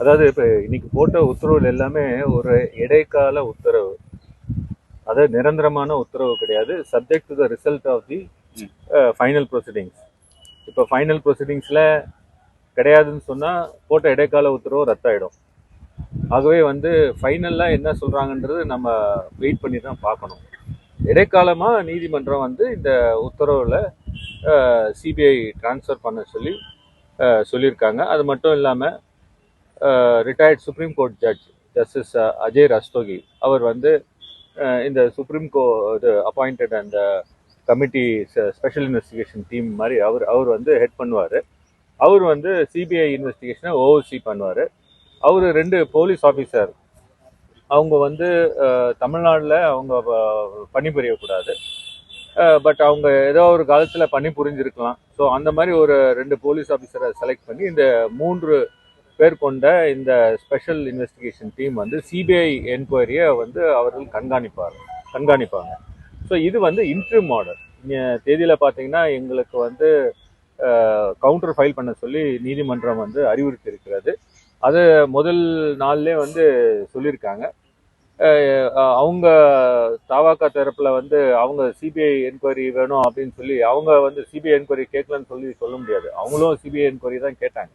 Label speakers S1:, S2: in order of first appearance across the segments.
S1: அதாவது இப்போ இன்னைக்கு போட்ட உத்தரவுல எல்லாமே ஒரு இடைக்கால உத்தரவு. அதாவது நிரந்தரமான உத்தரவு கிடையாது. Subject to the result of the final proceedings இப்போ ஃபைனல் ப்ரொசீடிங்ஸில் கிடையாதுன்னு சொன்னால் போட்ட இடைக்கால உத்தரவு ரத்தாயிடும். ஆகவே வந்து ஃபைனலாக என்ன சொல்கிறாங்கன்றது நம்ம வெயிட் பண்ணி தான் பார்க்கணும். இடைக்காலமாக நீதிமன்றம் வந்து இந்த உத்தரவில் சிபிஐ ட்ரான்ஸ்ஃபர் பண்ண சொல்லி சொல்லியிருக்காங்க. அது மட்டும் இல்லாமல் retired supreme court judge justice Ajay Rastogi அவர் வந்து இந்த சுப்ரீம் கோ இது அப்பாயிண்டட் அந்த கமிட்டி ஸ்பெஷல் இன்வெஸ்டிகேஷன் டீம் மாதிரி அவர் அவர் வந்து ஹெட் பண்ணுவார். அவர் வந்து சிபிஐ இன்வெஸ்டிகேஷனை ஓவர்சி பண்ணுவார். அவர் ரெண்டு போலீஸ் ஆஃபீஸர் அவங்க வந்து தமிழ்நாட்டில் அவங்க பணிபுரியக்கூடாது. பட் அவங்க ஏதோ ஒரு காலத்தில் பணி புரிஞ்சிருக்கலாம். ஸோ அந்த மாதிரி ஒரு ரெண்டு போலீஸ் ஆஃபீஸரை செலக்ட் பண்ணி இந்த மூன்று பேர் கொண்ட இந்த ஸ்பெஷல் இன்வெஸ்டிகேஷன் டீம் வந்து சிபிஐ என்கொயரியை வந்து அவர்கள் கண்காணிப்பார் கண்காணிப்பாங்க. ஸோ இது வந்து இன்ட்ரிம் ஆர்டர் தேதியில் பார்த்தீங்கன்னா எங்களுக்கு வந்து கவுண்டர் ஃபைல் பண்ண சொல்லி நீதிமன்றம் வந்து அறிவுறுத்தி இருக்கிறது அது முதல் நாள்லே வந்து சொல்லியிருக்காங்க. அவங்க தாவாக்கா தரப்பில் வந்து அவங்க சிபிஐ என்கொயரி வேணும் அப்படின்னு சொல்லி அவங்க வந்து சிபிஐ என்கொயரி கேட்கலன்னு சொல்லி சொல்ல முடியாது. அவங்களும் சிபிஐ என்கொயரி தான் கேட்டாங்க.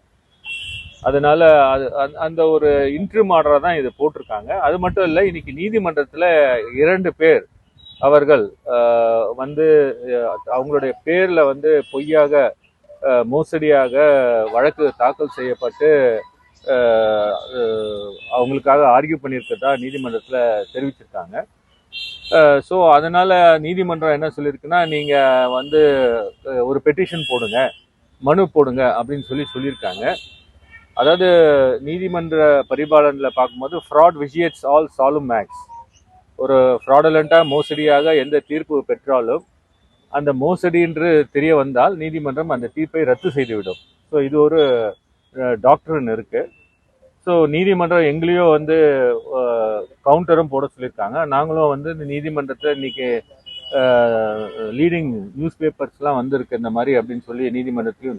S1: அதனால அது அந்த- அந்த ஒரு இன்ட்ரிம் ஆர்டரை தான் இது போட்டிருக்காங்க. அது மட்டும் இல்லை இன்னைக்கு நீதிமன்றத்தில் இரண்டு பேர் அவர்கள் வந்து அவங்களுடைய பேர்ல வந்து பொய்யாக அஹ், மோசடியாக வழக்கு தாக்கல் செய்யப்பட்டு அவங்களுக்காக ஆர்கியூ பண்ணியிருக்கிறதா நீதிமன்றத்தில் தெரிவிச்சிருக்காங்க. ஸோ அதனால நீதிமன்றம் என்ன சொல்லியிருக்குன்னா நீங்கள் வந்து ஒரு பெட்டிஷன் போடுங்க மனு போடுங்க அப்படின்னு சொல்லி சொல்லியிருக்காங்க. அதாவது நீதிமன்ற பரிபாலனில் பார்க்கும்போது fraud vitiates all solemn maths ஒரு ஃப்ராடலண்ட்டாக மோசடியாக எந்த தீர்ப்பு பெற்றாலும் அந்த மோசடி என்று தெரிய வந்தால் நீதிமன்றம் அந்த தீர்ப்பை ரத்து செய்துவிடும். ஸோ இது ஒரு டாக்டர்னு இருக்குது ஸோ நீதிமன்றம் எங்களையும் வந்து கவுண்டரும் போட சொல்லியிருக்காங்க. நாங்களும் வந்து இந்த நீதிமன்றத்தில் இன்னைக்கு லீடிங் நியூஸ் பேப்பர்ஸ்லாம் வந்திருக்கு இந்த மாதிரி அப்படின்னு சொல்லி நீதிமன்றத்திலையும்